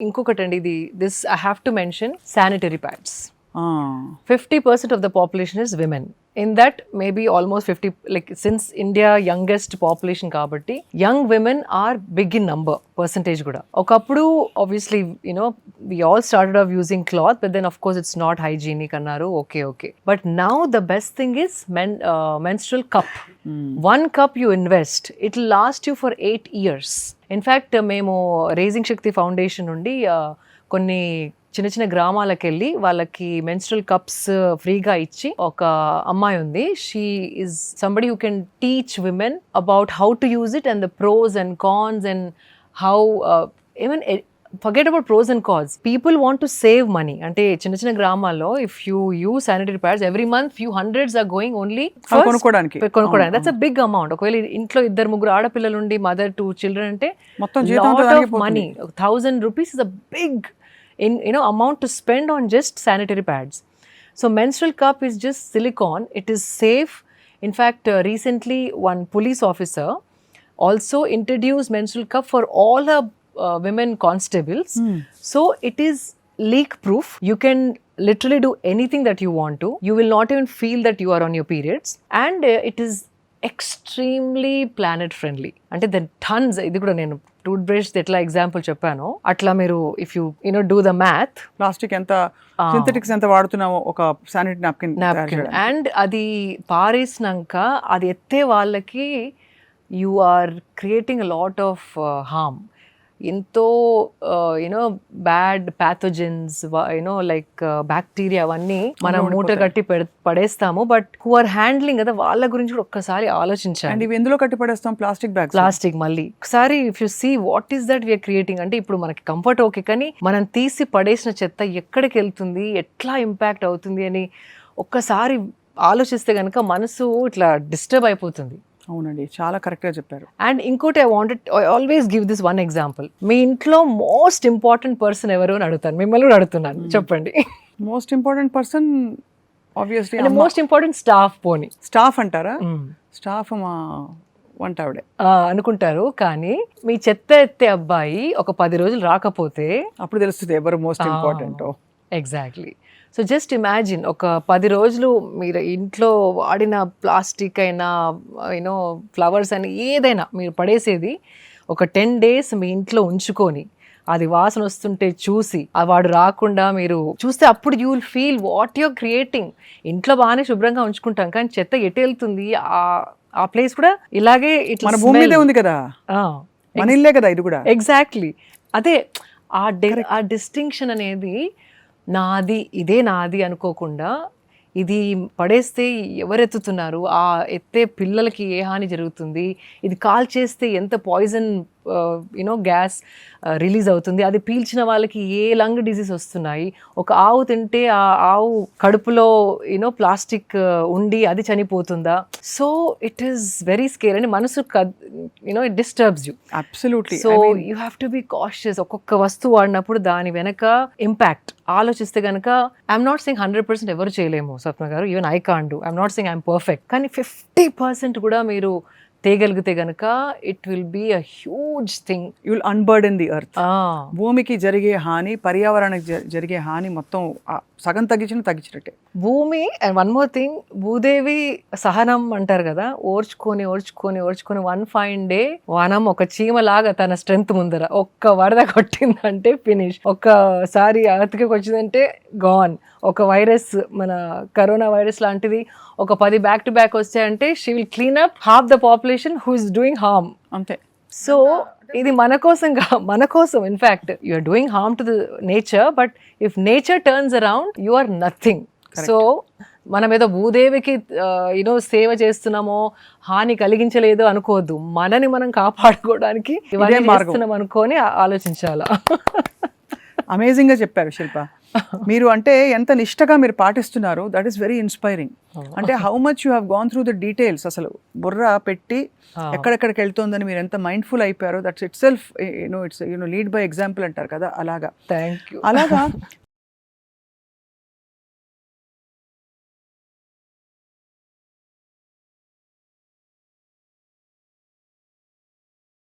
ఇంకొకటి అండి ఇది this I have to mention sanitary pads fifty percent of the population is women in that maybe almost fifty like since India youngest population కాబట్టి young women are big in number percentage కూడా. ఒకప్పుడు obviously you know we all started off using cloth but then of course it's not hygienic అన్నారు. Okay okay but now the best thing is men menstrual cup one cup you invest it last you for eight years in fact మేము raising Shakti foundation నుండి uh, కొన్ని చిన్న చిన్న గ్రామాలకు వెళ్ళి వాళ్ళకి menstrual cups ఫ్రీగా ఇచ్చి ఒక అమ్మాయి ఉంది. She is somebody who can teach women about how to use it and the pros and cons and how even forget about pros and cons people want to save money అంటే చిన్న చిన్న గ్రామాల్లో if you use sanitary pads every month few hundreds are going only అవి కొనుక్కోడానికి కొనుక్కోవడానికి. That's a big amount ఒకవేళ ఇంట్లో ఇద్దరు ముగ్గురు ఆడపిల్లలు ఉండి మదర్ టూ చిల్డ్రన్ అంటే మొత్తం జీతం అంతా దానికే పోతుంది. Money thousand rupees is a big in you know amount to spend on just sanitary pads so menstrual cup is just silicone it is safe in fact recently one police officer also introduced menstrual cup for all her uh, women constables so it is leak proof you can literally do anything that you want to you will not even feel that you are on your periods and uh, it is extremely planet friendly అంటే then turns ఇది కూడా నేను tooth brush ఎట్లా example చెప్పానో అట్లా మీరు if you you know do the math plastic ఎంత synthetics ఎంత వాడుతున్నామో ఒక శానిటరీ నాప్కిన్ నాప్కిన్ అండ్ అది పారేసినాక అది ఎత్తే వాళ్ళకి you are creating lot of harm ఎంతో you know bad pathogens you know like bacteria అవన్నీ మనం మూట కట్టి పెడ- పడేస్తాము. బట్ హూ ఆర్ హ్యాండ్లింగ్ కదా వాళ్ళ గురించి కూడా ఒక్కసారి ఆలోచించాలి అండ్ ఇవి ఎందులో కట్టి పడేస్తాం? ప్లాస్టిక్ బ్యాగ్స్ ప్లాస్టిక్ మళ్ళీ. ఒకసారి if you see what is that we're creating అంటే ఇప్పుడు మనకి కంఫర్ట్ ఓకే కానీ మనం తీసి పడేసిన చెత్త ఎక్కడికి వెళ్తుంది ఎట్లా ఇంపాక్ట్ అవుతుంది అని ఒక్కసారి ఆలోచిస్తే కనుక మనసు ఇట్లా డిస్టర్బ్ అయిపోతుంది. అవునండి. చాలా కరెక్ట్గా చెప్పారు. అండ్ ఇంకోటి I wanted I always give this one example మీ ఇంట్లో మోస్ట్ ఇంపార్టెంట్ పర్సన్ ఎవరు అని అడుగుతాను. మిమ్మల్ని కూడా అడుగుతున్నాను. చెప్పండి. Most important person obviously most important staff పోని. స్టాఫ్ అంటారా? స్టాఫ్ మా వంట ఆవిడే. అనుకుంటారు. కానీ మీ చెత్త ఎత్తే అబ్బాయి ఒక పది రోజులు రాకపోతే అప్పుడు తెలుస్తుంది ఎవరు most important exactly so just imagine ఒక పది రోజులు మీరు ఇంట్లో వాడిన ప్లాస్టిక్ అయినా యూనో ఫ్లవర్స్ అని ఏదైనా మీరు పడేసేది ఒక టెన్ డేస్ మీ ఇంట్లో ఉంచుకొని అది వాసన వస్తుంటే చూసి ఆ వాడు రాకుండా మీరు చూస్తే అప్పుడు you will feel what you're creating ఇంట్లో బాగానే శుభ్రంగా ఉంచుకుంటాం కానీ చెత్త ఎటు వెళ్తుంది ఆ ఆ ప్లేస్ కూడా ఇలాగే ఇట్లా మన భూమి మీదే ఉంది కదా? మన ఇల్లే కదా ఇది కూడా? ఎగ్జాక్ట్లీ అదే ఆ డి ఆ డిస్టింక్షన్ అనేది నాది ఇదే నాది అనుకోకుండా ఇది పడేస్తే ఎవరెత్తుతున్నారు? ఆ ఎత్తే పిల్లలకి ఏ హాని జరుగుతుంది? ఇది కాల్ చేస్తే ఎంత పాయిజన్ యూనో గ్యాస్ రిలీజ్ అవుతుంది. అది పీల్చిన వాళ్ళకి ఏ లంగ్ డిసీజ్ వస్తున్నాయి? ఒక ఆవు తింటే ఆ ఆవు కడుపులో యూనో ప్లాస్టిక్ ఉండి అది చనిపోతుందా? So it is very scare అని మనసు you know it disturbs you absolutely so you have to be cautious ఒక్కొక్క వస్తువు వాడినప్పుడు దాని వెనక ఇంపాక్ట్ ఆలోచిస్తే కనుక I'm not saying hundred percent ఎవరు చేయలేము Swapna garu. Even I can do I'm not saying I'm perfect కానీ ఫిఫ్టీ పర్సెంట్ కూడా మీరు తేగలిగితే కనుక it will be a huge thing you'll unburden the earth భూమికి జరిగే హాని పర్యావరణానికి జరిగే హాని మొత్తం సగం తగ్గించిన తగ్గించినట్టే. భూమి and one more thing Bhudevi సహనం అంటారు కదా ఓర్చుకొని ఓర్చుకొని ఓర్చుకొని వన్ ఫైన్ డే వనం ఒక చీమలాగా తన స్ట్రెంగ్త్ ముందర ఒక్క వరద కొట్టిందంటే ఫినిష్ ఒక్కసారి అతికి వచ్చిందంటే గాన్ ఒక వైరస్ మన కరోనా వైరస్ లాంటిది ఒక పది బ్యాక్ టు బ్యాక్ వచ్చాయంటే she will clean up half the population who is doing harm అంతే. సో ఇది మన కోసం మన కోసం in fact you are doing harm to the nature but if nature turns around you are nothing so మనం ఏదో భూదేవికి you know సేవ చేస్తున్నామో హాని కలిగించలేదు అనుకోవద్దు. మనని మనం కాపాడుకోవడానికి ఇవన్నీ మార్గం. చేస్తున్నాం అనుకొని ఆలోచించాలా? అమేజింగ్గా చెప్పారు శిల్ప. మీరు అంటే ఎంత నిష్టగా మీరు పాటిస్తున్నారు దట్ ఈస్ వెరీ ఇన్స్పైరింగ్ అంటే how much you have gone through the details అసలు బుర్ర పెట్టి ఎక్కడెక్కడికి వెళ్తోందని మీరు ఎంత mindful అయిపోయారో that's it self you know it's you know lead by example అంటారు కదా అలాగా. అలాగా